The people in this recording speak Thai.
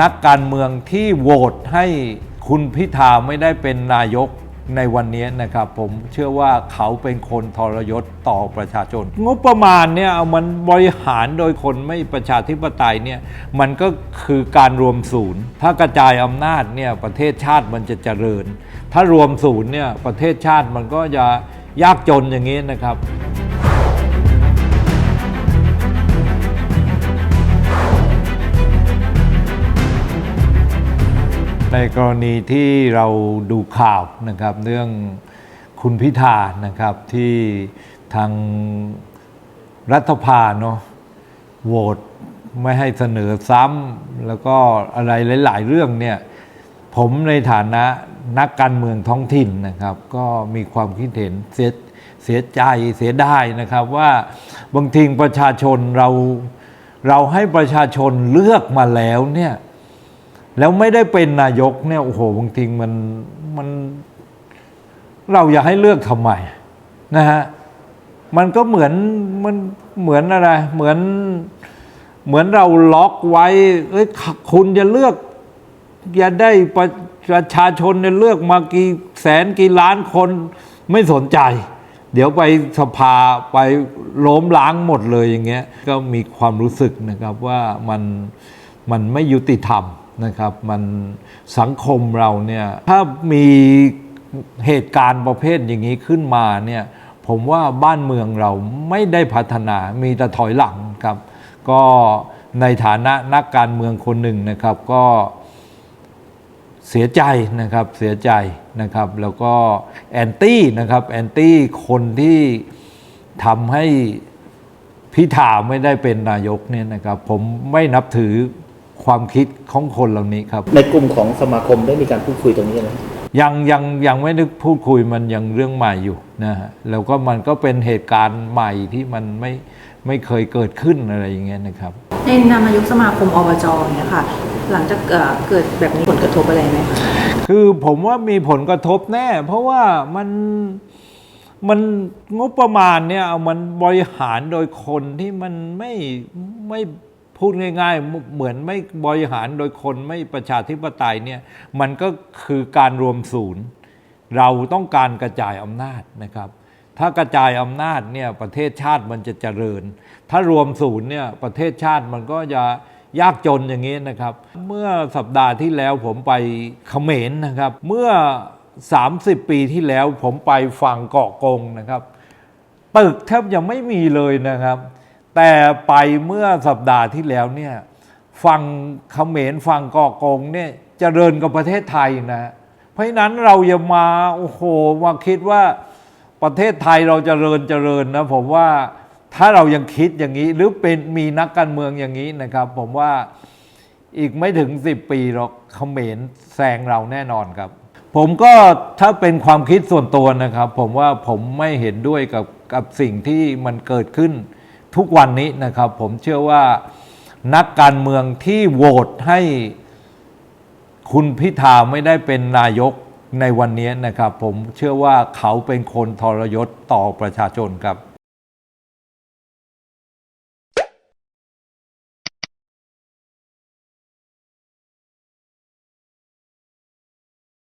นักการเมืองที่โหวตให้คุณพิธาไม่ได้เป็นนายกในวันนี้นะครับ ผมเชื่อว่าเขาเป็นคนทรยศต่อประชาชน งบประมาณเนี่ยเอามันบริหารโดยคนไม่ประชาธิปไตยเนี่ยมันก็คือการรวมศูนย์ ถ้ากระจายอำนาจเนี่ยประเทศชาติมันจะเจริญ ถ้ารวมศูนย์เนี่ยประเทศชาติมันก็จะยากจนอย่างนี้นะครับ ในกรณีที่เราดูข่าวนะครับเรื่องคุณพิธานะครับที่ทางรัฐภาเนาะโหวตไม่ให้เสนอซ้ำแล้วก็อะไรหลาย ๆ เรื่องเนี่ยผมในฐานะนักการเมืองท้องถิ่นนะครับ ก็มีความคิดเห็นเสียเสียใจเสียได้นะครับว่าบางทีประชาชนเราเราให้ประชาชนเลือกมาแล้วเนี่ย แล้วไม่ได้เป็นนายกเนี่ยโอ้โหบางทีมันมัน เราอยากให้เลือกทำไมนะฮะมันก็เหมือนมันเหมือนอะไรเหมือนเหมือนเราล็อกไว้เอ้ยคุณจะเลือกอย่าได้ประประชาชนเนี่ยเลือกมากี่แสนกี่ล้านคนไม่สนใจ เดี๋ยวไปสภาไปล้มล้างหมดเลยอย่างเงี้ยก็มีความรู้สึกนะครับว่ามันมันไม่ยุติธรรม นะครับมันสังคมเราเนี่ยถ้ามีเหตุการณ์ประเภทอย่างนี้ขึ้นมาเนี่ยผมว่าบ้านเมืองเราไม่ได้พัฒนามีแต่ถอยหลังครับ ก็ในฐานะนักการเมืองคนหนึ่งนะครับก็เสียใจนะครับเสียใจนะครับ แล้วก็แอนตี้นะครับแอนตี้คนที่ทำให้พิธาไม่ได้เป็นนายกเนี่ยนะครับ ผมไม่นับถือ ความคิดของคนเหล่านี้ครับ ในกลุ่มของสมาคมได้มีการพูดคุยตรงนี้ไหมยังยังยังไม่ได้พูดคุยมันยังเรื่องใหม่อยู่นะฮะแล้วก็มันก็เป็นเหตุการณ์ใหม่ที่มันไม่ไม่เคยเกิดขึ้นอะไรอย่างเงี้ยนะครับ ในนามนายกสมาคมอบจเนี่ยค่ะหลังจากเอ่อเกิดแบบนี้ผลกระทบอะไรไหมคะคือผมว่ามีผลกระทบแน่ เพราะว่ามันมันงบประมาณเนี่ยเอามันบริหารโดยคนที่มันไม่ไม่ พูดง่ายๆ เหมือนไม่บริหารโดยคนไม่ประชาธิปไตยเนี่ยมันก็คือการรวมศูนย์ เราต้องการกระจายอำนาจนะครับ ถ้ากระจายอำนาจเนี่ยประเทศชาติมันจะเจริญ ถ้ารวมศูนย์เนี่ยประเทศชาติมันก็จะยากจนอย่างนี้นะครับ เมื่อสัปดาห์ที่แล้วผมไปเขมรนะครับ เมื่อ 30 ปีที่แล้วผมไปฝั่งเกาะกงนะครับ ตึกแทบยังไม่มีเลยนะครับ แต่ไปเมื่อสัปดาห์ที่แล้วเนี่ยฝั่งเขมรฝั่งกาะกงเนี่ยเจริญกับประเทศไทยนะ เพราะฉะนั้นเราอย่ามาโอ้โหมาคิดว่าประเทศไทยเราจเจริญเจริญนะผมว่าถ้าเรายังคิดอย่างนี้ หรือเป็นมีนักการเมืองอย่างนี้นะครับ ผมว่าอีกไม่ถึง10ปีหรอกเขมรแซงเราแน่นอนครับ ผมก็ถ้าเป็นความคิดส่วนตัวนะครับ ผมว่าผมไม่เห็นด้วยกับกับสิ่งที่มันเกิดขึ้น ทุกวันนี้นะครับ ผมเชื่อว่านักการเมืองที่โหวตให้คุณพิธาไม่ได้เป็นนายกในวันนี้นะครับ ผมเชื่อว่าเขาเป็นคนทรยศต่อประชาชนครับ